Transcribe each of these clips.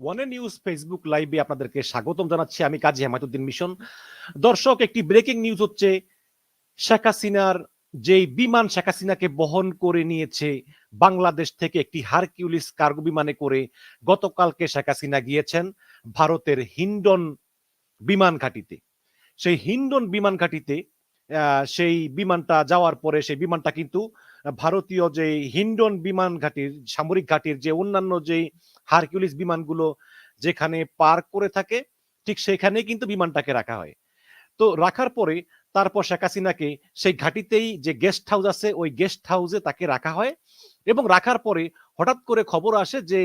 ওয়ানে news Facebook লাইভে আপনাদেরকে স্বাগতম জানাচ্ছি। আমি কাজী হেমায়তুদ্দিন মিশন। দর্শক, একটি ব্রেকিং নিউজ হচ্ছে, শেখ হাসিনার যেই বিমান, শেখ হাসিনাকে বহন করে নিয়েছে বাংলাদেশ থেকে একটি হারকিউলিস কার্গো বিমানে করে গতকালকে শেখ হাসিনা গিয়েছেন ভারতের হিন্ডন বিমান ঘাটিতে। সেই হিন্ডন বিমান ঘাটিতে সেই বিমানটা যাওয়ার পরে সেই বিমানটা কিন্তু ভারতীয় যে হিন্ডন বিমান ঘাটির, সামরিক ঘাটির যে অন্যান্য যে হারকিউলিস বিমানগুলো যেখানে পার্ক করে থাকে, ঠিক সেখানেই কিন্তু বিমানটাকে রাখা হয়। তো রাখার পরে তারপর শেখ হাসিনাকে সেই ঘাটিতেই যে গেস্ট হাউস আছে, ওই গেস্ট হাউসে তাকে রাখা হয় এবং রাখার পরে হঠাৎ করে খবর আসে যে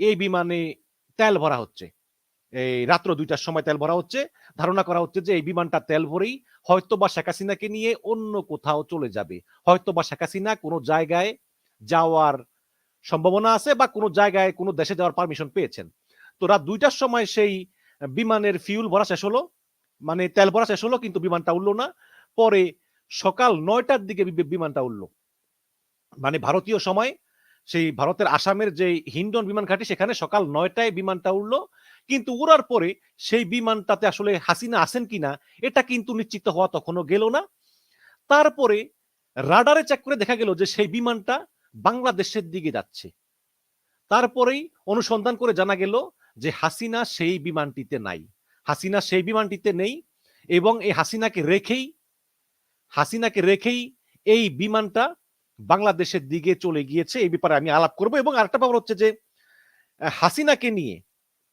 এই বিমানে তেল ভরা হচ্ছে। এই রাত্র দুইটার সময় তেল ভরা হচ্ছে। ধারণা করা হচ্ছে যে এই বিমানটা তেল ভরেই হয়তো বা শেখ হাসিনাকে নিয়ে অন্য কোথাও চলে যাবে। হয়তো বা শেখ হাসিনা কোনো জায়গায় যাওয়ার সম্ভাবনা আছে বা কোনো জায়গায় কোনো দেশে যাওয়ার পারমিশন পেয়েছেন। তো রাত দুইটার সময় সেই বিমানের ফিউল ভরা শেষ হলো মানে তেল ভরা শেষ হলো, কিন্তু বিমানটা উঠল না। পরে সকাল নয়টার দিকে বিমানটা উঠল মানে ভারতীয় সময় সেই ভারতের আসামের যে হিন্ডন বিমান ঘাঁটি, সেখানে সকাল নয়টায় বিমানটা উঠল কিন্তু উড়ার পরে সেই বিমানটাতে আসলে হাসিনা আসেন কিনা, এটা কিন্তু নিশ্চিত হওয়া তখনও গেল না। তারপরে রাডারে চেক করে দেখা গেল যে সেই বিমানটা বাংলাদেশের দিকে যাচ্ছে। তারপরেই অনুসন্ধান করে জানা গেল যে হাসিনা সেই বিমানটিতে নাই। হাসিনা সেই বিমানটিতে নেই এবং এই হাসিনাকে রেখেই হাসিনাকে রেখেই এই বিমানটা বাংলাদেশের দিকে চলে গিয়েছে। এই ব্যাপারে আমি আলাপ করব এবং আরেকটা ব্যাপার হচ্ছে যে হাসিনাকে নিয়ে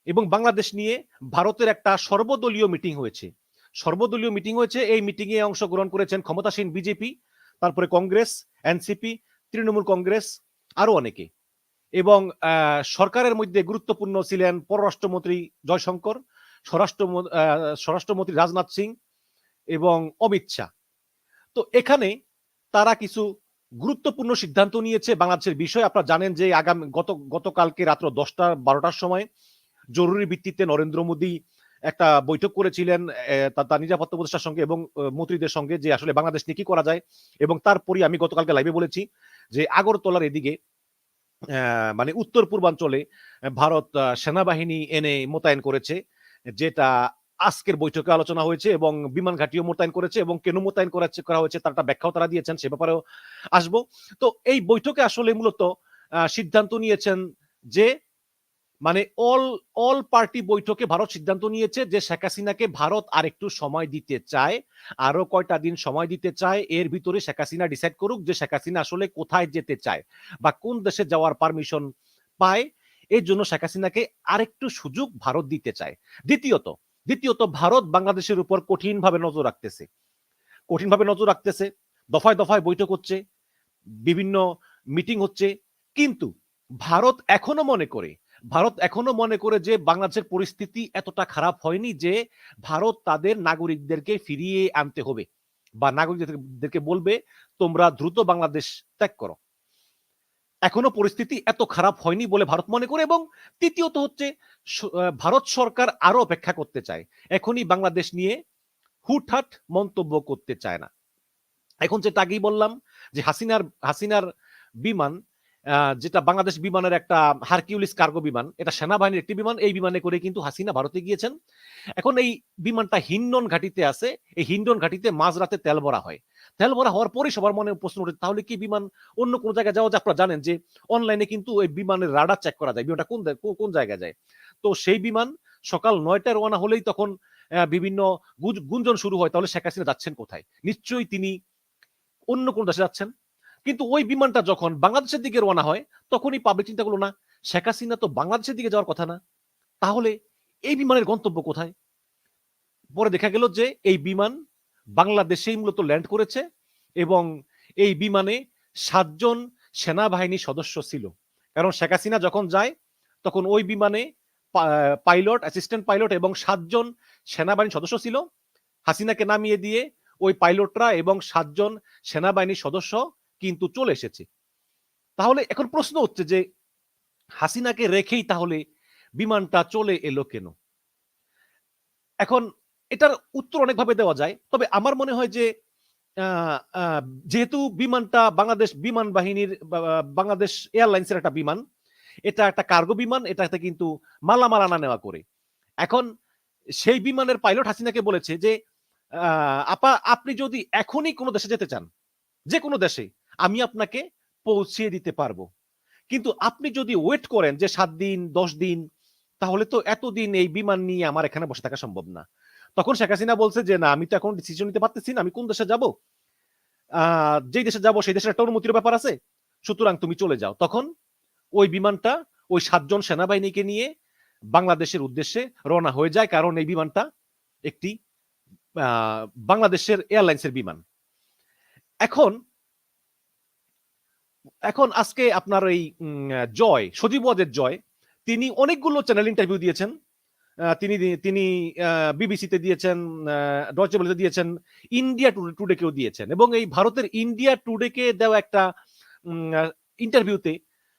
এবং বাংলাদেশ নিয়ে ভারতের একটা সর্বদলীয় মিটিং হয়েছে। সর্বদলীয় মিটিং হয়েছে, এই মিটিং এ অংশগ্রহণ করেছেন ক্ষমতাসীন বিজেপি, তারপরে কংগ্রেস, এনসিপি, তৃণমূল কংগ্রেস আরও অনেকে। এবং সরকারের মধ্যে গুরুত্বপূর্ণ ছিলেন পররাষ্ট্রমন্ত্রী জয়শঙ্কর, স্বরাষ্ট্র স্বরাষ্ট্রমন্ত্রী রাজনাথ সিং এবং অমিত শাহ। তো এখানে তারা কিছু গুরুত্বপূর্ণ সিদ্ধান্ত নিয়েছে বাংলাদেশের বিষয়। আপনারা জানেন যে আগামী, গত, গতকালকে রাত্র দশটা, বারোটার সময় জরুরি ভিত্তিতে নরেন্দ্র মোদী একটা বৈঠক করেছিলেন তার নিরাপত্তা উপদেষ্টার সঙ্গে এবং মন্ত্রীদের সঙ্গে যে আসলে বাংলাদেশ নিয়ে কি করা যায় এবং তারপরে আমি গতকালকে লাইভে বলেছি যে আগরতলার এদিকে মানে উত্তর পূর্বাঞ্চলে ভারত সেনাবাহিনী এনে মোতায়েন করেছে, যেটা আজকের বৈঠকে আলোচনা হয়েছে এবং বিমান ঘাটিও মোতায়েন করেছে এবং কেন মোতায়েন করা করা হয়েছে তার একটা ব্যাখ্যাও তারা দিয়েছেন, সে ব্যাপারেও আসব। তো এই বৈঠকে আসলে মূলত সিদ্ধান্ত নিয়েছেন যে মানে অল অল পার্টি বৈঠকে ভারত সিদ্ধান্ত নিয়েছে যে শেখ হাসিনাকে ভারত আর একটু সময় দিতে চায় আরও কয়টা দিন সময় দিতে চায়, এর ভিতরে শেখ হাসিনা ডিসাইড করুক যে শেখ হাসিনা আসলে কোথায় যেতে চায় বা কোন দেশে যাওয়ার পারমিশন পায়, এর জন্য শেখ হাসিনাকে আরেকটু সুযোগ ভারত দিতে চায়। দ্বিতীয়ত দ্বিতীয়ত ভারত বাংলাদেশের উপর কঠিনভাবে নজর রাখতেছে। কঠিনভাবে নজর রাখতেছে, দফায় দফায় বৈঠক হচ্ছে, বিভিন্ন মিটিং হচ্ছে, কিন্তু ভারত এখনও মনে করে ভারত এখনও মনে করে যে বাংলাদেশের পরিস্থিতি এতটা খারাপ হয়নি যে ভারত তাদের নাগরিকদেরকে ফিরিয়ে আনতে হবে বা নাগরিকদেরকে বলবে, তোমরা দ্রুত বাংলাদেশ ত্যাগ করো। এখনও পরিস্থিতি এত খারাপ হয়নি বলে ভারত মনে করে এবং তৃতীয়ত হচ্ছে ভারত সরকার আরও অপেক্ষা করতে চায়। এখনই বাংলাদেশ নিয়ে হুটহাট মন্তব্য করতে চায় না। এখন যেটা আগেই বললাম যে হাসিনার হাসিনার বিমান যেটা বাংলাদেশ বিমানের একটা হারকিউলিস কার্গো বিমান, এটা সেনাবাহিনীর একটি বিমান। এই বিমানে করে কিন্তু হাসিনা ভারতে গিয়েছেন। এখন এই বিমানটা হিন্ডন ঘাটিতে আছে। এই হিন্ডন ঘাটিতে মাঝরাতে তেল ভরা হয়। তেল ভরা হওয়ার পরে সবার মনে প্রশ্ন ওঠে, তাহলে কি বিমান অন্য কোন জায়গায় যাওয়া যায়? আপনারা জানেন যে অনলাইনে কিন্তু ওই বিমানের রাডার চেক করা যায়। বিমানটা কোন কোন জায়গায় যায়? তো সেই বিমান সকাল নয়টায় রওনা হলেই তখন বিভিন্ন গুঞ্জন শুরু হয়, তাহলে শেখ হাসিনা যাচ্ছেন কোথায়? নিশ্চয়ই তিনি অন্য কোন দেশে যাচ্ছেন। কিন্তু ওই বিমানটা যখন বাংলাদেশের দিকে রওনা হয়, তখনই পাবলিক চিন্তা করল, না, শেখ হাসিনা তো বাংলাদেশের দিকে যাওয়ার কথা না। তাহলে এই বিমানের গন্তব্য কোথায়? পরে দেখা গেল যে এই বিমান বাংলাদেশেই মূলত ল্যান্ড করেছে এবং এই বিমানে সাতজন সেনাবাহিনী সদস্য ছিল। কারণ শেখ হাসিনা যখন যায়, তখন ওই বিমানে পাইলট অ্যাসিস্ট্যান্ট পাইলট এবং সাতজন সেনাবাহিনী সদস্য ছিল। হাসিনাকে নামিয়ে দিয়ে ওই পাইলটরা এবং সাতজন সেনাবাহিনীর সদস্য কিন্তু চলে এসেছে। তাহলে এখন প্রশ্ন হচ্ছে যে, হাসিনাকে রেখেই তাহলে বিমানটা চলে এলো কেন? এখন এটার উত্তর অনেকভাবে দেওয়া যায়, তবে আমার মনে হয় যে যেহেতু বিমানটা বাংলাদেশ বিমান বাহিনীর বাংলাদেশ এয়ারলাইন্সের একটা বিমান, এটা একটা কার্গো বিমান, এটাতে কিন্তু মালামাল আনা নেওয়া করে। এখন সেই বিমানের পাইলট হাসিনাকে বলেছে যে আপা, আপনি যদি এখনই কোনো দেশে যেতে চান, যে কোনো দেশে আমি আপনাকে পৌঁছিয়ে দিতে পারব। কিন্তু আপনি যদি ওয়েট করেন যে সাত দিন, দশ দিন, তাহলে তো এতদিন এই বিমান নিয়ে আমার এখানে বসে থাকা সম্ভব না। তখন শেখ হাসিনা বলছে যে, না, আমি তো এখন ডিসিশন নিতে পারতেছি না, আমি কোন দেশে যাব? যেই দেশে যাব, সেই দেশের একটা অনুমতির ব্যাপার আছে। সুতরাং তুমি চলে যাও। তখন ওই বিমানটা, ওই সাতজন সেনাবাহিনীকে নিয়ে বাংলাদেশের উদ্দেশ্যে রওনা হয়ে যায়। কারণ এই বিমানটা একটি বাংলাদেশের এয়ারলাইন্সের বিমান। এখন এখন আজকে আপনার এই জয়, সজীব ওয়াজের জয়, তিনি অনেকগুলো চ্যানেল ইন্টারভিউ দিয়েছেন। তিনি তিনি বিবিসিতে দিয়েছেন ডচে বলেতে দিয়েছেন ইন্ডিয়া টুডেকেও দিয়েছেন এবং এই ভারতের ইন্ডিয়া টুডেকে দেওয়া একটা ইন্টারভিউতে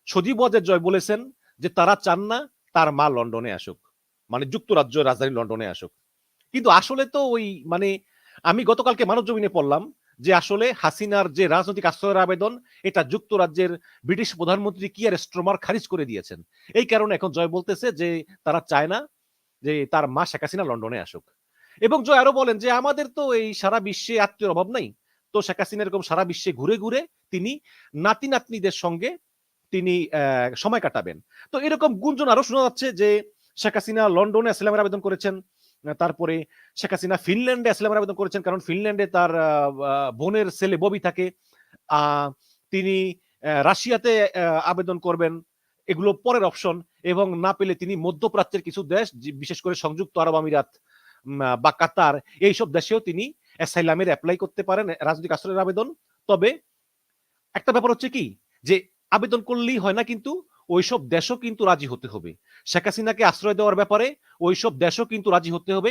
সজীব ওয়াজের জয় বলেছেন যে তারা চান না তার মা লন্ডনে আসুক মানে যুক্তরাজ্য রাজধানী লন্ডনে আসুক। কিন্তু আসলে তো ওই মানে আমি গতকালকে মানব জমিনে পড়লাম যে আসলে হাসিনার যে রাজনৈতিক আশ্রয়ের আবেদন, এটা যুক্তরাজ্যের ব্রিটিশ প্রধানমন্ত্রী কিয়ার স্ট্রমার খারিজ করে দিয়েছেন। এই কারণে এখন জয় বলতেছে যে তারা চায় না যে তার মা শেখ হাসিনা লন্ডনে আসুক। এবং জয় আরও বলেন যে আমাদের তো এই সারা বিশ্বে আত্মীয় অভাব নাই। তো শেখ হাসিনা এরকম সারা বিশ্বে ঘুরে ঘুরে তিনি নাতি নাতনিদের সঙ্গে তিনি সময় কাটাবেন। তো এরকম গুঞ্জন আরও শোনা যাচ্ছে যে শেখ হাসিনা লন্ডনে আসলামের আবেদন করেছেন। তারপরে শেখ হাসিনা ফিনল্যান্ডে আসলামের আবেদন করেছেন কারণ ফিনল্যান্ডে তার বোনের ছেলে ববি থাকে। তিনি রাশিয়াতে আবেদন করবেন। এগুলো পরের অপশন এবং না পেলে তিনি মধ্যপ্রাচ্যের কিছু দেশ বিশেষ করে সংযুক্ত আরব আমিরাত বা কাতার, এইসব দেশেও তিনি অ্যাসাইলামের অ্যাপ্লাই করতে পারেন, রাজনৈতিক আশ্রয়ের আবেদন। তবে একটা ব্যাপার হচ্ছে কি? যে আবেদন করলেই হয় না কিন্তু ওইসব দেশও কিন্তু রাজি হতে হবে। শেখ হাসিনাকে আশ্রয় দেওয়ার ব্যাপারে ওইসব দেশও কিন্তু রাজি হতে হবে।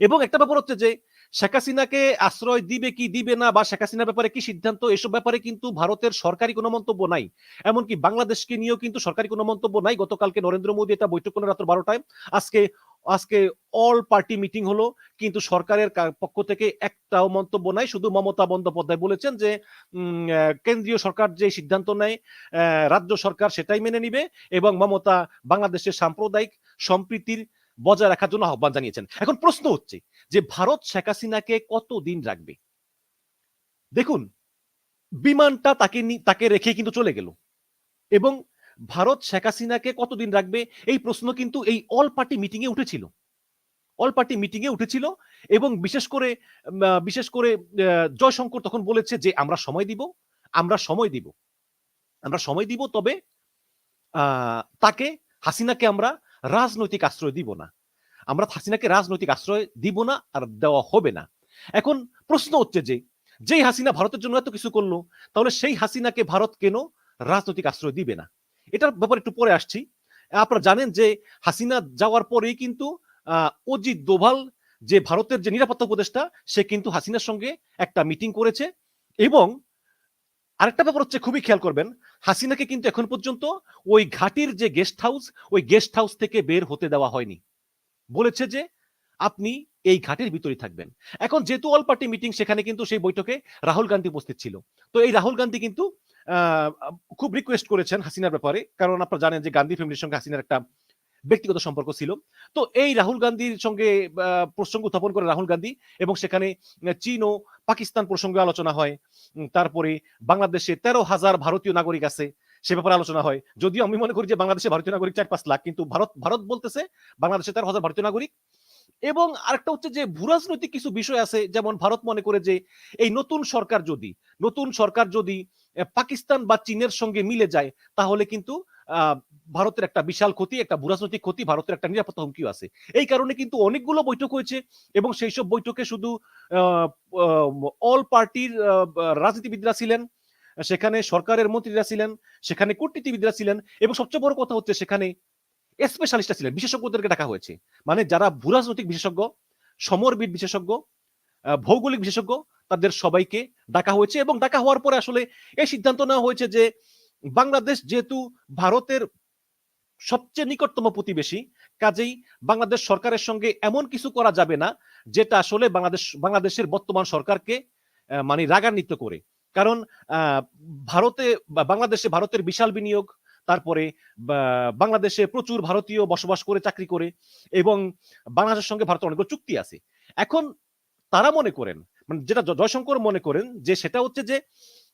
এবং একটা ব্যাপার হচ্ছে যে, শেখ হাসিনাকে আশ্রয় দিবে কি দিবে না বা শেখ হাসিনার ব্যাপারে কি সিদ্ধান্ত, এসব ব্যাপারে কিন্তু ভারতের সরকারি কোনো মন্তব্য নাই। এমনকি বাংলাদেশকে নিয়েও কিন্তু সরকারি কোনো মন্তব্য নাই। গতকালকে নরেন্দ্র মোদী এটা বৈঠক করলেন রাত্র বারোটায়। আজকে আজকে অল পার্টি মিটিং হলো, কিন্তু সরকারের পক্ষ থেকে একটাও মন্তব্য নাই, শুধু মমতা বন্দ্যোপাধ্যায় বলেছেন যে কেন্দ্রীয় সরকার যে সিদ্ধান্ত নেয় রাজ্য সরকার সেটাই মেনে নিবে এবং মমতা বাংলাদেশের সাম্প্রদায়িক সম্প্রীতির বজায় রাখার জন্য আহ্বান জানিয়েছেন। এখন প্রশ্ন হচ্ছে যে, ভারত শেখ হাসিনাকে কতদিন রাখবে? দেখুন, বিমানটা তাকে তাকে রেখে কিন্তু চলে গেল এবং ভারত শেখ হাসিনাকে কতদিন রাখবে? এই প্রশ্ন কিন্তু এই অল পার্টি মিটিং এ উঠেছিল। অল পার্টি মিটিং এ উঠেছিল এবং বিশেষ করে বিশেষ করে জয়শঙ্কর তখন বলেছে যে, আমরা সময় দিব, আমরা সময় দিব, আমরা সময় দিব, তবে তাকে, হাসিনাকে আমরা রাজনৈতিক আশ্রয় দিব না। আমরা হাসিনাকে রাজনৈতিক আশ্রয় দিব না আর দেওয়া হবে না। এখন প্রশ্ন হচ্ছে যে, যেই হাসিনা ভারতের জন্য এত কিছু করল, তাহলে সেই হাসিনাকে ভারত কেন রাজনৈতিক আশ্রয় দিবে না? এটার ব্যাপারে একটু পরে আসছি। আপনারা জানেন যে হাসিনা যাওয়ার পরেই কিন্তু অজিত দোভাল যে ভারতের যে নিরাপত্তা উপদেষ্টা, সে কিন্তু হাসিনার সঙ্গে একটা মিটিং করেছে এবং আরেকটা ব্যাপার হচ্ছে খুবই খেয়াল করবেন, হাসিনাকে কিন্তু এখন পর্যন্ত ওই ঘাটির যে গেস্ট হাউস ওই গেস্ট হাউস থেকে বের হতে দেওয়া হয়নি। বলেছে যে আপনি এই ঘাটের ভিতরেই থাকবেন। এখন যেহেতু অল পার্টি মিটিং, সেখানে কিন্তু সেই বৈঠকে রাহুল গান্ধী উপস্থিত ছিল। তো এই রাহুল গান্ধী কিন্তু খুব রিকোয়েস্ট করেছেন হাসিনার ব্যাপারে। কারণ আপনারা জানেন যে গান্ধী ফ্যামিলির সঙ্গে হাসিনার একটা ব্যক্তিগত সম্পর্ক ছিল। তো এই রাহুল গান্ধীর সঙ্গে প্রসঙ্গ উত্থাপন করে রাহুল গান্ধী এবং সেখানে চীন ও পাকিস্তান প্রসঙ্গে আলোচনা হয়। তারপরে বাংলাদেশে তেরো হাজার ভারতীয় নাগরিক আছে, সে ব্যাপারে আলোচনা হয়। যদিও আমি মনে করি যে বাংলাদেশে ভারতীয় নাগরিক চার পাঁচ লাখ, কিন্তু ভারত ভারত বলতেছে বাংলাদেশে তেরো হাজার ভারতীয় নাগরিক। এবং আরেকটা হচ্ছে যে ভূরাজনৈতিক কিছু বিষয় আছে, যেমন ভারত মনে করে যে এই নতুন সরকার যদি, নতুন সরকার যদি পাকিস্তান বা চীনের সঙ্গে মিলে যায়, তাহলে কিন্তু ভারতের একটা বিশাল ক্ষতি, একটা ভূরাজনৈতিক ক্ষতি, ভারতের একটা নিরাপত্তা হুমকিও আছে। এই কারণে কিন্তু অনেকগুলো বৈঠক হয়েছে এবং সেই সব বৈঠকে শুধু অল পার্টির রাজনীতিবিদরা ছিলেন, সেখানে সরকারের মন্ত্রীরা ছিলেন, সেখানে কূটনীতিবিদরা ছিলেন এবং সবচেয়ে বড় কথা হচ্ছে সেখানে স্পেশালিস্টরা ছিলেন, বিশেষজ্ঞদেরকে ডাকা হয়েছে। মানে যারা ভূরাজনৈতিক বিশেষজ্ঞ, সমরবিদ বিশেষজ্ঞ ভৌগোলিক বিশেষজ্ঞ, তাদের সবাইকে ডাকা হয়েছে এবং ডাকা হওয়ার পরে আসলে এই সিদ্ধান্ত নেওয়া হয়েছে যে বাংলাদেশ যেহেতু ভারতের সবচেয়ে নিকটতম প্রতিবেশী, কাজেই বাংলাদেশ সরকারের সঙ্গে এমন কিছু করা যাবে না, যেটা আসলে বাংলাদেশ, বাংলাদেশের বর্তমান সরকারকে মানে রাগান্বিত করে। কারণ ভারতে বাংলাদেশে ভারতের বিশাল বিনিয়োগ তারপরে বাংলাদেশে প্রচুর ভারতীয় বসবাস করে, চাকরি করে এবং বাংলাদেশের সঙ্গে ভারতের অনেকগুলো চুক্তি আছে। এখন তারা মনে করেন মানে যেটা জয়শঙ্কর মনে করেন যে সেটা হচ্ছে যে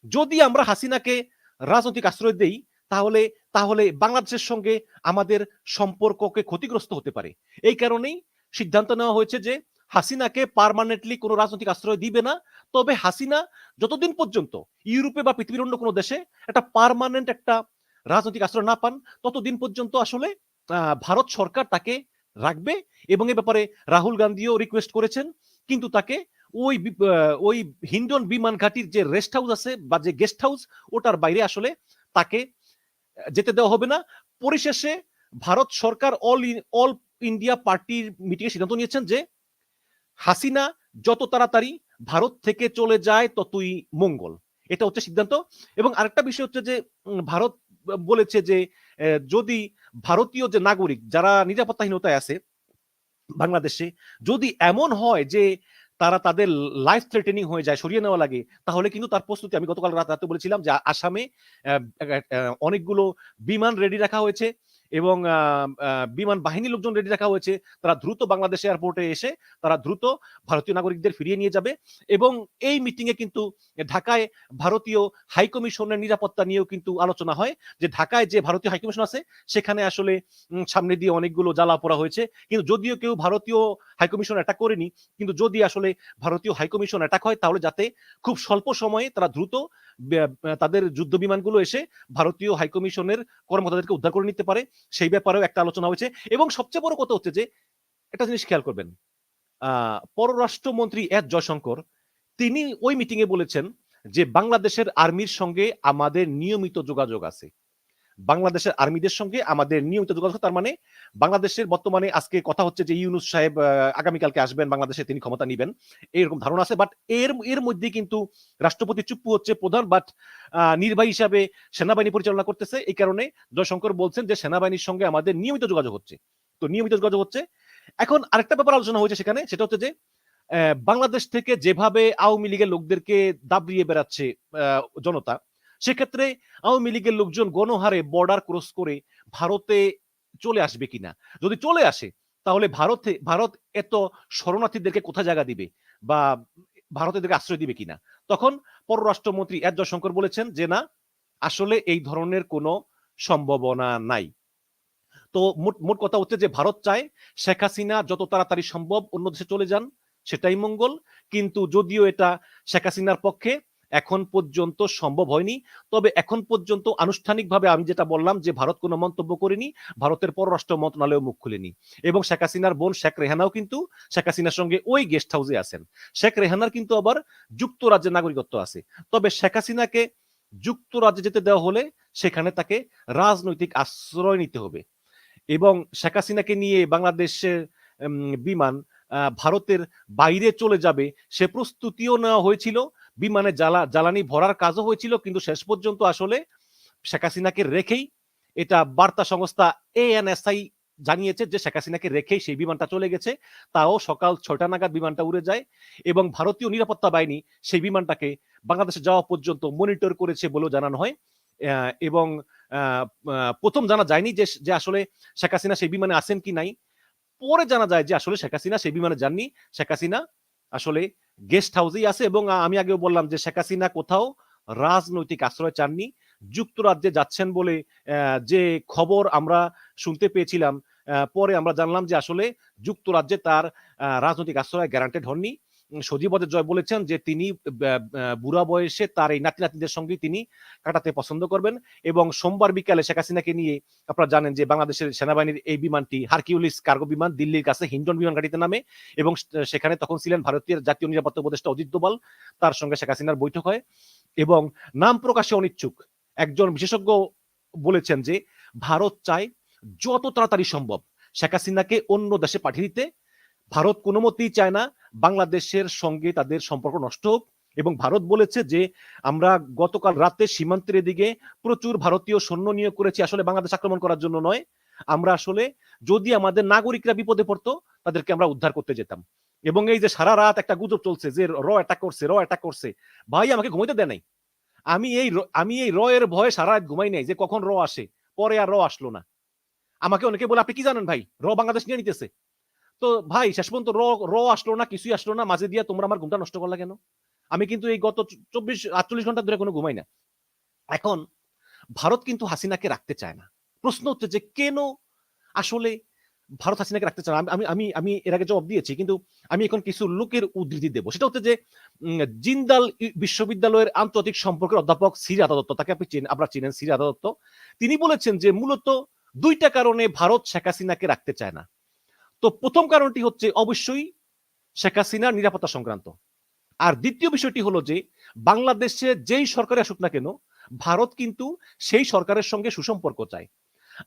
যদি আমরা হাসিনাকে রাজনৈতিক আশ্রয় দেই, তাহলে তাহলে বাংলাদেশের সঙ্গে আমাদের সম্পর্ককে ক্ষতিগ্রস্ত হতে পারে। এই কারণেই সিদ্ধান্ত নেওয়া হয়েছে যে হাসিনাকে পারমানেন্টলি কোনো রাজনৈতিক আশ্রয় দিবে না। তবে হাসিনা যতদিন পর্যন্ত ইউরোপে বা পৃথিবীর অন্য কোনো দেশে একটা পারমানেন্ট একটা রাজনৈতিক আশ্রয় না পান, ততদিন পর্যন্ত আসলে ভারত সরকার তাকে রাখবে এবং এ ব্যাপারে রাহুল গান্ধীও রিকোয়েস্ট করেছেন। কিন্তু তাকে ওই ওই হিন্ডন বিমান ঘাটির যে রেস্ট হাউস আছে বা যে গেস্ট হাউস ওটার বাইরে আসলে তাকে যেতে দেওয়া হবে না। পরিশেষে ভারত সরকার অল অল ইন্ডিয়া পার্টির মিটিংয়ে সিদ্ধান্ত নিয়েছেন যে, হাসিনা যত তাড়াতাড়ি ভারত থেকে চলে যায় ততই মঙ্গল। এটা হচ্ছে সিদ্ধান্ত। এবং আরেকটা বিষয় হচ্ছে যে ভারত বলেছে যে যদি ভারতীয় যে নাগরিক যারা নিরাপত্তাহীনতায় আছে বাংলাদেশে, যদি এমন হয় যে তারা তাদের লাইফ থ্রেটেনিং হয়ে যায়, সরিয়ে নেওয়া লাগে, তাহলে কিন্তু তার প্রস্তুতি আমি গতকাল রাত রাতে বলেছিলাম যে আসামে অনেকগুলো বিমান রেডি রাখা হয়েছে। এবং বিমান বাহিনী লোকজন রেডি রাখা হয়েছে। তারা দ্রুত বাংলাদেশ এয়ারপোর্টে এসে তারা দ্রুত ভারতীয় নাগরিকদের ফিরিয়ে নিয়ে যাবে এবং এই মিটিং এ কিন্তু ঢাকায় ভারতীয় হাইকমিশনের নিরাপত্তা নিয়েও কিন্তু আলোচনা হয় যে ঢাকায় যে ভারতীয় হাইকমিশন আছে সেখানে আসলে সামনে দিয়ে অনেকগুলো জ্বালা পোড়া হয়েছে। কিন্তু যদিও কেউ ভারতীয় হাইকমিশন অ্যাটাক করেনি, কিন্তু যদি আসলে ভারতীয় হাইকমিশন অ্যাটাক হয় তাহলে যাতে খুব স্বল্প সময়ে তারা দ্রুত তাদের যুদ্ধ বিমানগুলো এসে ভারতীয় হাইকমিশনের কর্মকর্তাদেরকে উদ্ধার করে নিতে পারে। সেই ব্যাপারেও একটা আলোচনা হয়েছে। এবং সবচেয়ে বড় কথা হচ্ছে যে, একটা জিনিস খেয়াল করবেন পররাষ্ট্রমন্ত্রী এস জয়শঙ্কর, তিনি ওই মিটিং এ বলেছেন যে, বাংলাদেশের আর্মির সঙ্গে আমাদের নিয়মিত যোগাযোগ আছে। বাংলাদেশের আর্মিদের সঙ্গে আমাদের নিয়মিত যোগাযোগ তার মানে বাংলাদেশের বর্তমানে আজকে কথা হচ্ছে যে ইউনুস সাহেব আগামীকালকে আসবেন, বাংলাদেশে তিনি ক্ষমতা নিবেন এরকম ধারণা আছে। বাট এর এর মধ্যে কিন্তু রাষ্ট্রপতি চুপ্পু হচ্ছে প্রধান বাট নির্বাহী হিসাবে সেনাবাহিনী পরিচালনা করতেছে। এই কারণে জয়শঙ্কর বলছেন যে সেনাবাহিনীর সঙ্গে আমাদের নিয়মিত যোগাযোগ হচ্ছে। তো নিয়মিত যোগাযোগ হচ্ছে। এখন আরেকটা ব্যাপার আলোচনা হয়েছে সেখানে, সেটা হচ্ছে যে বাংলাদেশ থেকে যেভাবে আওয়ামী লীগের লোকদেরকে দাবড়িয়ে বেড়াচ্ছে জনতা সেক্ষেত্রে আওয়ামী লীগের লোকজন গণহারে বর্ডার ক্রস করে ভারতে চলে আসবে কিনা? যদি চলে আসে, তাহলে ভারতে, ভারত এত শরণার্থীদেরকে কোথায় জায়গা দিবে? বা ভারতেদেরকে আশ্রয় দিবে কিনা? তখন পররাষ্ট্রমন্ত্রী এস জয়শঙ্কর বলেছেন যে, না, আসলে এই ধরনের কোনো সম্ভাবনা নাই। তো মোট মোট কথা হচ্ছে যে, ভারত চায় শেখ হাসিনা যত তাড়াতাড়ি সম্ভব অন্য দেশে চলে যান, সেটাই মঙ্গল। কিন্তু যদিও এটা শেখ হাসিনার পক্ষে এখন পর্যন্ত সম্ভব হয়নি। তবে এখন পর্যন্ত আনুষ্ঠানিকভাবে আমি যেটা বললাম যে, ভারত কোনো মন্তব্য করেনি, ভারতের পররাষ্ট্র মন্ত্রণালয় মুখ খুলেনি। এবং শেখ হাসিনার বোন শেখ রেহানাও কিন্তু শেখ হাসিনার সঙ্গে ওই গেস্ট হাউসে আছেন। শেখ রেহানার কিন্তু আবার যুক্তরাজ্যের নাগরিকত্ব আছে। তবে শেখ হাসিনাকে যুক্তরাজ্যে যেতে দেওয়া হলে সেখানে তাকে রাজনৈতিক আশ্রয় নিতে হবে। এবং শেখ হাসিনাকে নিয়ে বাংলাদেশের বিমান ভারতের বাইরে চলে যাবে সে প্রস্তুতিও নেওয়া হয়েছিল। বিমানে জ্বালা, জ্বালানি ভরার কাজও হয়েছিল, কিন্তু শেষ পর্যন্ত আসলে শেখ হাসিনাকে রেখেই এটা বার্তা সংস্থা এএনএসআই জানিয়েছে যে শেখ হাসিনাকে রেখেই সেই বিমানটা চলে গেছে। তাও সকাল ছয়টা নাগাদ বিমানটা উড়ে যায় এবং ভারতীয় নিরাপত্তা বাহিনী সেই বিমানটাকে বাংলাদেশে যাওয়া পর্যন্ত মনিটর করেছে বলেও জানানো হয়। এবং প্রথম জানা যায়নি যে যে আসলে শেখ হাসিনা সেই বিমানে আসেন কি নাই। পরে জানা যায় যে আসলে শেখ হাসিনা সেই বিমানে যাননি। শেখ হাসিনা আসলে গেস্ট হাউসেই আছে এবং আমি আগেও বললাম যে শেখ হাসিনা কোথাও রাজনৈতিক আশ্রয় চাননি। যুক্তরাজ্যে যাচ্ছেন বলে যে খবর আমরা শুনতে পেয়েছিলাম পরে আমরা জানলাম যে আসলে যুক্তরাজ্যে তার রাজনৈতিক আশ্রয় গ্যারান্টেড হননি। সজীবদের জয় বলেছেন যে তিনি বুড়া বয়সে তার এই নাতি নাতিদের সঙ্গে তিনি কাটাতে পছন্দ করবেন এবং সোমবার বিকালে শেখ হাসিনাকে নিয়ে আপনারা জানেন যে বাংলাদেশের সেনাবাহিনীর এই বিমানটি হারকিউলিস কার্গো বিমান দিল্লির কাছে হিন্ডন বিমান ঘাটিতে নামে এবং সেখানে তখন ছিলেন ভারতীয় জাতীয় নিরাপত্তা উপদেষ্টা অজিত দোভাল। তার সঙ্গে শেখ হাসিনার বৈঠক হয় এবং নাম প্রকাশে অনিচ্ছুক। একজন বিশেষজ্ঞ বলেছেন যে, ভারত চায় যত তাড়াতাড়ি সম্ভব শেখ হাসিনাকে অন্য দেশে পাঠিয়ে দিতে ভারত কোনো মতেই চায় না বাংলাদেশের সঙ্গে তাদের সম্পর্ক নষ্ট হোক। এবং ভারত বলেছে যে, আমরা গতকাল রাতে সীমান্তের এদিকে প্রচুর ভারতীয় সৈন্য নিয়োগ করেছি, আসলে বাংলাদেশ আক্রমণ করার জন্য নয়। আমরা আসলে যদি আমাদের নাগরিকরা বিপদে পড়তো, তাদেরকে আমরা উদ্ধার করতে যেতাম। এবং এই যে সারা রাত একটা গুজব চলছে যে, র অ্যাটাক করছে, র অ্যাটাক করছে, ভাই আমাকে ঘুমাইতে দেয় নাই। আমি এই আমি এই র এর ভয়ে সারা রাত ঘুমাই নাই যে, কখন র আসে, পরে আর র আসলো না। আমাকে অনেকে বলে, আপনি কি জানেন ভাই? র বাংলাদেশ নিয়ে নিতেছে। তো ভাই, শেষ পর্যন্ত র আসলো না, কিছুই আসলো না, মাঝে দিয়া তোমরা আমার ঘুমটা নষ্ট করলা কেন? আমি কিন্তু এই গত চব্বিশ, আটচল্লিশ ঘণ্টা ধরে কোনো ঘুমাই না। এখন ভারত কিন্তু হাসিনাকে রাখতে চায় না। প্রশ্ন হচ্ছে যে কেন আসলে ভারত হাসিনাকে রাখতে চায় না? আমি আমি আমি এর আগে জবাব দিয়েছি, কিন্তু আমি এখন কিছু লোকের উদ্ধৃতি দেবো। সেটা হচ্ছে যে জিন্দাল বিশ্ববিদ্যালয়ের আন্তর্জাতিক সম্পর্কের অধ্যাপক সিরি দত্ত তাকে আপনি চেন, আপনারা চিনেন সিরি দত্ত তিনি বলেছেন যে মূলত দুইটা কারণে ভারত শেখ হাসিনাকে রাখতে চায় না। তো প্রথম কারণটি হচ্ছে অবশ্যই শেখ হাসিনার নিরাপত্তা সংক্রান্ত। আর দ্বিতীয় বিষয়টি হলো যে, বাংলাদেশে যেই সরকারে আসুক না কেন, ভারত কিন্তু সেই সরকারের সঙ্গে সুসম্পর্ক চায়।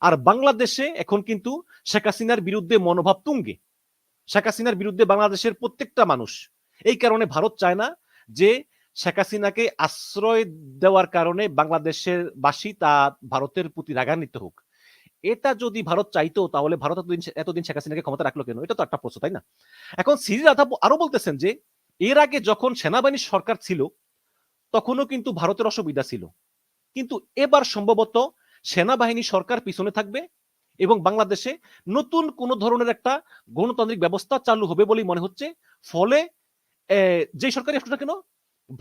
আর বাংলাদেশে এখন কিন্তু শেখ হাসিনার বিরুদ্ধে মনোভাব তুঙ্গে। শেখ হাসিনার বিরুদ্ধে বাংলাদেশের প্রত্যেকটা মানুষ এই কারণে ভারত চায় না যে, শেখ হাসিনাকে আশ্রয় দেওয়ার কারণে বাংলাদেশের বাসী তা ভারতের প্রতি রাগান্বিত হোক। এটা যদি ভারত চাইতো, তাহলে ভারত এতদিন এতদিন শেখ হাসিনাকে ক্ষমতা রাখল কেন? এটা তো একটা প্রশ্ন, তাই না? এখন সিরি রাধা আরও বলতেছেন যে, এর আগে যখন সেনাবাহিনীর সরকার ছিল, তখনও কিন্তু ভারতের অসুবিধা ছিল। কিন্তু এবার সম্ভবত সেনাবাহিনী সরকার পিছনে থাকবে এবং বাংলাদেশে নতুন কোন ধরনের একটা গণতান্ত্রিক ব্যবস্থা চালু হবে বলেই মনে হচ্ছে। ফলে যে সরকারি আসুক না কেন,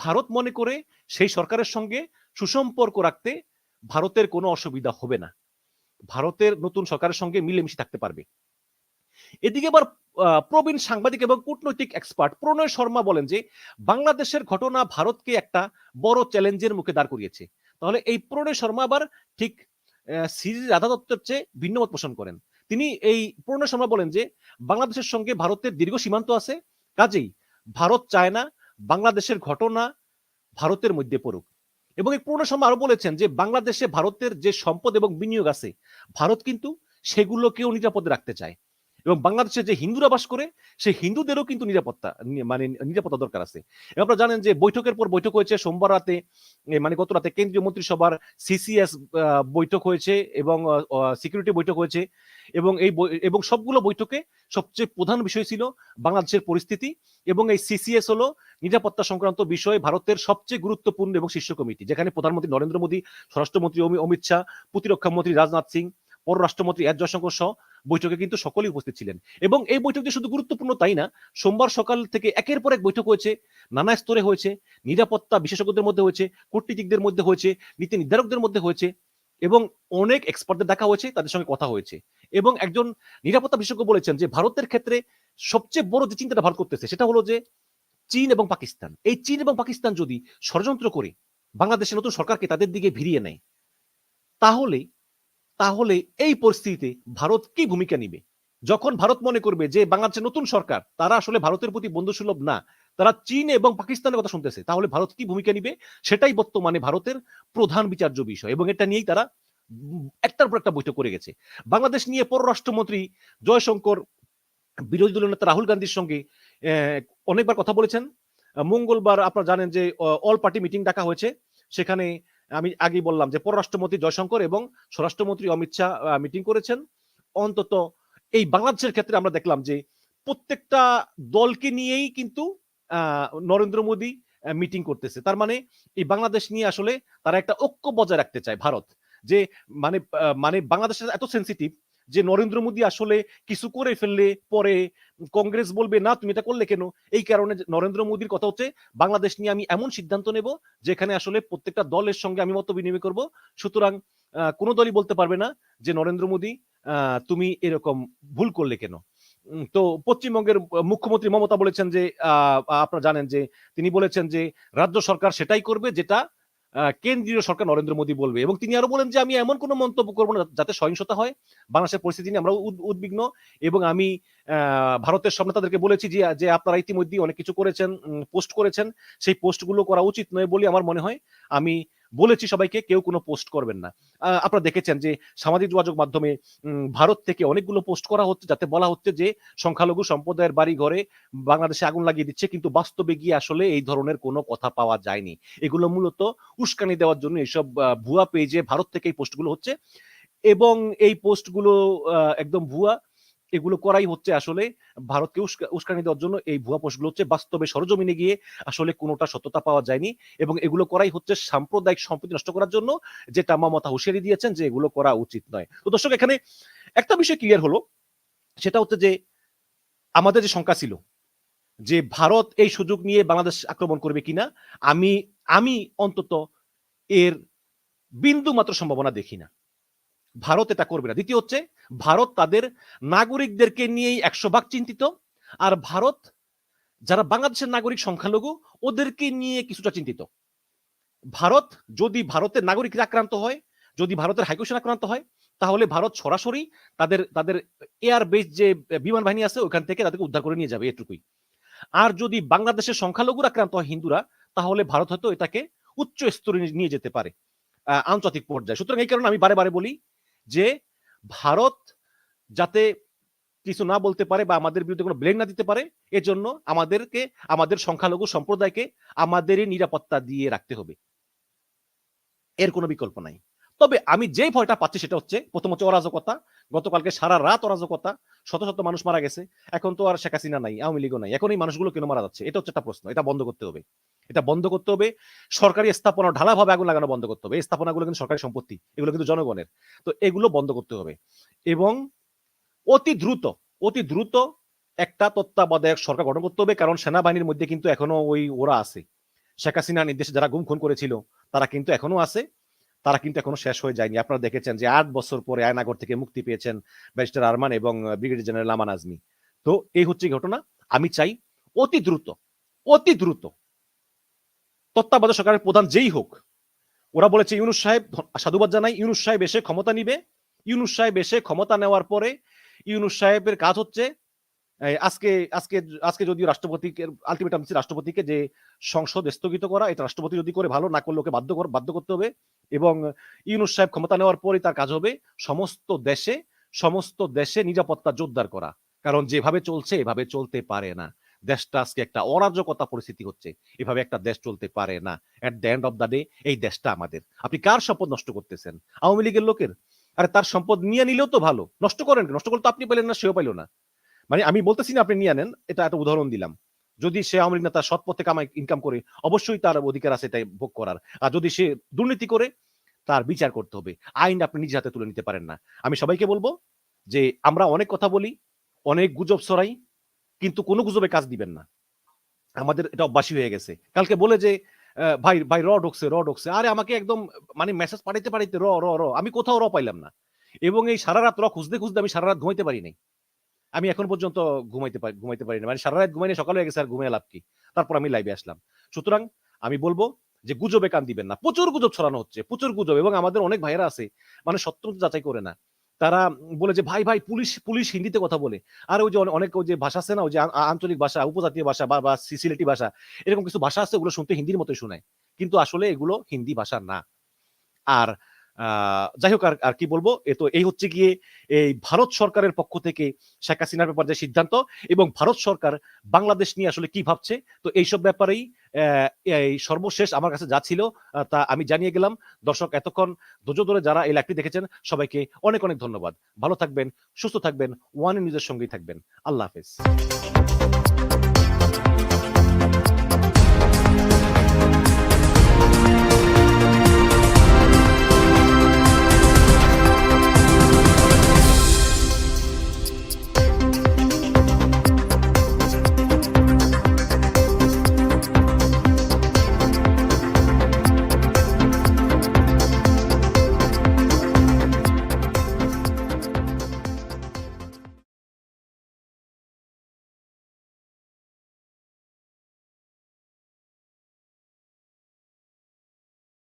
ভারত মনে করে সেই সরকারের সঙ্গে সুসম্পর্ক রাখতে ভারতের কোনো অসুবিধা হবে না। ভারতের নতুন সরকারের সঙ্গে মিলেমিশে থাকতে পারবে। এদিকে আবার প্রবীণ সাংবাদিক এবং কূটনৈতিক এক্সপার্ট প্রণয় শর্মা বলেন যে, বাংলাদেশের ঘটনা ভারতকে একটা বড় চ্যালেঞ্জের মুখে দাঁড় করিয়েছে। তাহলে এই প্রণয় শর্মা আবার ঠিক শ্রী রাধা দত্তের চেয়ে ভিন্ন মত পোষণ করেন। তিনি এই, প্রণয় শর্মা বলেন যে, বাংলাদেশের সঙ্গে ভারতের দীর্ঘ সীমান্ত আছে। কাজেই ভারত চায় না বাংলাদেশের ঘটনা ভারতের মধ্যে পড়ুক। এবং এই পুরোনো সময় আরও বলেছেন যে, বাংলাদেশে ভারতের যে সম্পদ এবং বিনিয়োগ আছে, ভারত কিন্তু সেগুলোকেও নিরাপদে রাখতে চায়। এবং বাংলাদেশে যে হিন্দুরা বাস করে, সেই হিন্দুদেরও কিন্তু নিরাপত্তা মানে নিরাপত্তা দরকার আছে। আপনারা জানেন যে বৈঠকের পর বৈঠক হয়েছে, সোমবার রাতে মানে গত রাতে কেন্দ্রীয় মন্ত্রিসভার সিসিএস বৈঠক হয়েছে এবং সিকিউরিটি বৈঠক হয়েছে এবং এই এবং সবগুলো বৈঠকে সবচেয়ে প্রধান বিষয় ছিল বাংলাদেশের পরিস্থিতি এবং এই সিসিএস হলো নিরাপত্তা সংক্রান্ত বিষয়ে ভারতের সবচেয়ে গুরুত্বপূর্ণ এবং শীর্ষ কমিটি, যেখানে প্রধানমন্ত্রী নরেন্দ্র মোদী, স্বরাষ্ট্রমন্ত্রী অমি- অমিত শাহ প্রতিরক্ষা মন্ত্রী রাজনাথ সিং পররাষ্ট্রমন্ত্রী এস জয়শঙ্কর সহ বৈঠকে কিন্তু সকলেই উপস্থিত ছিলেন। এবং এই বৈঠকটি শুধু গুরুত্বপূর্ণ তাই না, সোমবার সকাল থেকে একের পর এক বৈঠক হয়েছে, নানা স্তরে হয়েছে, নিরাপত্তা বিশেষজ্ঞদের মধ্যে হয়েছে, কূটনীতিকদের মধ্যে হয়েছে, নীতি নির্ধারকদের মধ্যে হয়েছে এবং অনেক এক্সপার্টদের দেখা হয়েছে, তাদের সঙ্গে কথা হয়েছে। এবং একজন নিরাপত্তা বিশেষজ্ঞ বলেছেন যে ভারতের ক্ষেত্রে সবচেয়ে বড় যে চিন্তাটা ভারত করতেছে, সেটা হলো যে চীন এবং পাকিস্তান। এই চীন এবং পাকিস্তান যদি ষড়যন্ত্র করে, বাংলাদেশের নতুন সরকারকে তাদের দিকে ভিড়িয়ে নেয় তাহলে তাহলে এই পরিস্থিতিতে ভারত কি ভূমিকা নিবে? যখন ভারত মনে করবে যে বাংলাদেশের নতুন সরকার, তারা আসলে ভারতের প্রতি বন্ধুসুলভ না, তারা চীন এবং পাকিস্তানের কথা শুনতেছে, তাহলে ভারত কি ভূমিকা নিবে? সেটাই বর্তমানে ভারতের প্রধান বিচার্য বিষয় এবং এটা নিয়েই তারা একটার পর একটা বৈঠক করে গেছে। বাংলাদেশ নিয়ে পররাষ্ট্রমন্ত্রী জয়শঙ্কর, বিরোধী দলীয় নেতা রাহুল গান্ধীর সঙ্গে অনেকবার কথা বলেছেন। মঙ্গলবার আপনারা জানেন যে অল পার্টি মিটিং ডাকা হয়েছে। সেখানে আমি আগেই বললাম যে পররাষ্ট্রমন্ত্রী জয়শঙ্কর এবং স্বরাষ্ট্রমন্ত্রী অমিত শাহ মিটিং করেছেন। অন্তত এই বাংলাদেশের ক্ষেত্রে আমরা দেখলাম যে প্রত্যেকটা দলকে নিয়েই কিন্তু নরেন্দ্র মোদী মিটিং করতেছে। তার মানে এই বাংলাদেশ নিয়ে আসলে তারা একটা ঐক্য বজায় রাখতে চায় ভারত। যে মানে মানে বাংলাদেশ এত সেন্সিটিভ যে নরেন্দ্র মোদী আসলে কিছু করে ফেললে পরে কংগ্রেস বলবে, না, তুমি এটা করলে কেন? এই কারণে নরেন্দ্র মোদীর কথা হচ্ছে, বাংলাদেশ নিয়ে আমি এমন সিদ্ধান্ত নেব যেখানে আসলে প্রত্যেকটা দলের সঙ্গে আমি মত বিনিময় করব। সুতরাং কোনো দলই বলতে পারবে না যে, নরেন্দ্র মোদী তুমি এরকম ভুল করলে কেন? তো পশ্চিমবঙ্গের মুখ্যমন্ত্রী মমতা বলেছেন যে আপনারা জানেন যে, তিনি বলেছেন যে, রাজ্য সরকার সেটাই করবে যেটা কেন্দ্রীয় সরকার নরেন্দ্র মোদী বলবে। এবং তিনি আরও বলেন যে, আমি এমন কোনো মন্তব্য করব না যাতে সহিংসতা হয়, বাংলাদেশের পরিস্থিতি নিয়ে আমরা উদ- উদ্বিগ্ন। এবং আমি ভারতের সামনে তাদেরকে বলেছি যে যে আপনারা ইতিমধ্যে অনেক কিছু করেছেন পোস্ট করেছেন। সেই পোস্টগুলো করা উচিত নয় বলে আমার মনে হয়। আমি বলেছি সবাইকে, কেউ কোনো পোস্ট করবেন না। আপনারা দেখেছেন যে সামাজিক যোগাযোগ মাধ্যমে ভারত থেকে অনেকগুলো পোস্ট করা হচ্ছে, যাতে বলা হচ্ছে যে সংখ্যালঘু সম্প্রদায়ের বাড়ি ঘরে বাংলাদেশে আগুন লাগিয়ে দিচ্ছে, কিন্তু বাস্তবে গিয়ে আসলে এই ধরনের কোনো কথা পাওয়া যায়নি। এগুলো মূলত উস্কানি দেওয়ার জন্য এইসব ভুয়া পেজে ভারত থেকে এই পোস্টগুলো হচ্ছে এবং এই পোস্টগুলো একদম ভুয়া। এগুলো করাই হচ্ছে আসলে ভারতকে উস্কা- উস্কানি দেওয়ার জন্য। এই ভুয়া পোস্টগুলো হচ্ছে বাস্তবে সরজমিনে গিয়ে আসলে কোনোটা সত্যতা পাওয়া যায়নি এবং এগুলো করাই হচ্ছে সাম্প্রদায়িক সম্পত্তি নষ্ট করার জন্য, যেটা মমতা হুঁশিয়ারি দিয়েছেন যে এগুলো করা উচিত নয়। তো দর্শক, এখানে একটা বিষয় ক্লিয়ার হলো, সেটা হচ্ছে যে আমাদের যে শঙ্কা ছিল, যে ভারত এই সুযোগ নিয়ে বাংলাদেশ আক্রমণ করবে কিনা, আমি আমি অন্তত এর বিন্দু মাত্র সম্ভাবনা দেখি না। ভারত এটা করবে না। দ্বিতীয় হচ্ছে, ভারত তাদের নাগরিকদেরকে নিয়েই একশো ভাগ চিন্তিত, আর ভারত যারা বাংলাদেশের নাগরিক সংখ্যালঘু, ওদেরকে নিয়ে কিছুটা চিন্তিত। ভারত যদি ভারতের নাগরিকরা আক্রান্ত হয়, যদি ভারতের হাইকমিশন আক্রান্ত হয়, তাহলে ভারত সরাসরি তাদের তাদের এয়ার বেস যে বিমান বাহিনী আছে, ওখান থেকে তাদেরকে উদ্ধার করে নিয়ে যাবে এটুকুই। আর যদি বাংলাদেশের সংখ্যালঘুরা আক্রান্ত হয়, হিন্দুরা, তাহলে ভারত হয়তো এটাকে উচ্চ স্তরে নিয়ে যেতে পারে আন্তর্জাতিক পর্যায়ে। সুতরাং এই কারণে আমি বারে বারে বলি যে ভারত যাতে কিছু না বলতে পারে বা আমাদের বিরুদ্ধে কোনো ব্লেম না দিতে পারে, এজন্য আমাদেরকে, আমাদের সংখ্যালঘু সম্প্রদায়কে আমাদেরই নিরাপত্তা দিয়ে রাখতে হবে। এর কোনো বিকল্প নাই। তবে আমি যেই ভয়টা পাচ্ছি সেটা হচ্ছে, প্রথম হচ্ছে অরাজকতা গতকালকে সারা রাত অরাজকতা, শত শত মানুষ মারা গেছে। এখন তো আর শেখ হাসিনা নাই, আওয়ামী লীগও নাই। এখন এই মানুষগুলো কেন মারা যাচ্ছে? এটা হচ্ছে একটা প্রশ্ন, এটা বন্ধ করতে হবে। এটা বন্ধ করতে হবে, সরকারি স্থাপনা ঢালাভাবে আগুন লাগানো বন্ধ করতে হবে। এই স্থাপনাগুলো কিন্তু সরকারি সম্পত্তি, এগুলো কিন্তু জনগণের। তো এগুলো বন্ধ করতে হবে। এবং অতি দ্রুত অতি দ্রুত একটা তত্ত্বাবধায়ক সরকার গঠন করতে হবে, কারণ সেনাবাহিনীর মধ্যে কিন্তু এখনও ওই ওরা আছে। শেখ হাসিনা নির্দেশে যারা গুম খুন করেছিল, তারা কিন্তু এখনও আছে। তারা কিন্তু এখনও শেষ হয়ে যায়নি। আপনারা দেখেছেন যে আট বছর পরে আয়নাগর থেকে মুক্তি পেয়েছেন ব্যারিস্টার আরমান এবং ব্রিগেডিয়ার জেনারেল আমান আজমি। তো এই হচ্ছে ঘটনা। আমি চাই অতি দ্রুত অতি দ্রুত তত্ত্বাবধায়ক সরকারের প্রধান যেই হোক, ওরা বলেছে, ইউনুস সাহেব সাধুবাদ জানাই, ইউনুস সাহেব এসে ক্ষমতা নিবে। ইউনুস সাহেব এসে ক্ষমতা নেওয়ার পরে ইউনুস সাহেবের কাজ হচ্ছে আজকে আজকে আজকে যদিও রাষ্ট্রপতিকে আলটিমেটাম রাষ্ট্রপতিকে যে সংসদ স্থগিত করা, এটা রাষ্ট্রপতি যদি করে ভালো, না করলে ওকে বাধ্য বাধ্য করতে হবে। এবং ইউনুস সাহেব ক্ষমতা নেওয়ার পরে তার কাজ হবে সমস্ত দেশে সমস্ত দেশে নিরাপত্তা জোরদার করা। কারণ যেভাবে চলছে, এভাবে চলতে পারে না। দেশটা আজকে একটা অরাজকতা পরিস্থিতি হচ্ছে। এভাবে একটা দেশ চলতে পারে না। At the end of the day এই দেশটা আমাদের। আপনি কার সম্পদ নষ্ট করতেছেন? আওয়ামী লীগের লোকের। আরে তার সম্পদ নিয়ে নিলেও তো ভালো। নষ্ট করেন নষ্ট করলে তো আপনি পেলেন না, সেও পাইলো না। মানে আমি বলতেছি না আপনি নিয়ে নেন। এটা একটা উদাহরণ দিলাম। যদি সে আওয়ামী লীগ নেতা সৎ পথে কামাই ইনকাম করে, অবশ্যই তার অধিকার আছে এটাই ভোগ করার। আর যদি সে দুর্নীতি করে, তার বিচার করতে হবে। আইন আপনি নিজ হাতে তুলে নিতে পারেন না। আমি সবাইকে বলব যে আমরা অনেক কথা বলি, অনেক গুজব ছড়াই, কিন্তু কোনো গুজবে কাজ দিবেন না। আমাদের এটা অভ্যাসী হয়ে গেছে। কালকে বলে যে ভাই ভাই, র ঢুকছে র ঢুকছে। আরে আমাকে একদম মানে মেসেজ পাঠাইতে পাঠাইতে র র র, আমি কোথাও র পাইলাম না। এবং এই সারা রাত র খুঁজতে খুঁজতে আমি সারা রাত ঘুমাইতে পারি নাই। আমি এখন পর্যন্ত ঘুমাইতে পারি ঘুমাইতে পারি না মানে সারা রাত ঘুমাইনি, সকালে হয়ে গেছে আর ঘুমিয়ে লাভ কি? তারপর আমি লাইভে আসলাম। সুতরাং আমি বলব যে গুজবে কান দিবেন না। প্রচুর গুজব ছড়ানো হচ্ছে, প্রচুর গুজব এবং আমাদের অনেক ভাইয়েরা আছে মানে সত্য যাচাই করে না। তারা বলে যে, ভাই ভাই, পুলিশ পুলিশ হিন্দিতে কথা বলে। আর ওই যে অনেক ওই যে ভাষা আছে না, ওই যে আঞ্চলিক ভাষা, উপজাতীয় ভাষা বা বা সি- সিলেটি ভাষা, এরকম কিছু ভাষা আছে, ওগুলো শুনতে হিন্দির মতোই শোনায়। কিন্তু আসলে এগুলো হিন্দি ভাষা না। আর যাই হোক, আর কি বলব? এ তো এই হচ্ছে গিয়ে এই ভারত সরকারের পক্ষ থেকে শেখ হাসিনার ব্যাপারে যে সিদ্ধান্ত এবং ভারত সরকার বাংলাদেশ নিয়ে আসলে কি ভাবছে? তো এইসব ব্যাপারেই এই সর্বশেষ আমার কাছে যা ছিল তা আমি জানিয়ে গেলাম। দর্শক, এতক্ষণ ধৈর্য ধরে যারা এই লাইভটি দেখেছেন, সবাইকে অনেক অনেক ধন্যবাদ। ভালো থাকবেন, সুস্থ থাকবেন, ওয়ান নিউজের সঙ্গেই থাকবেন। আল্লাহ হাফেজ।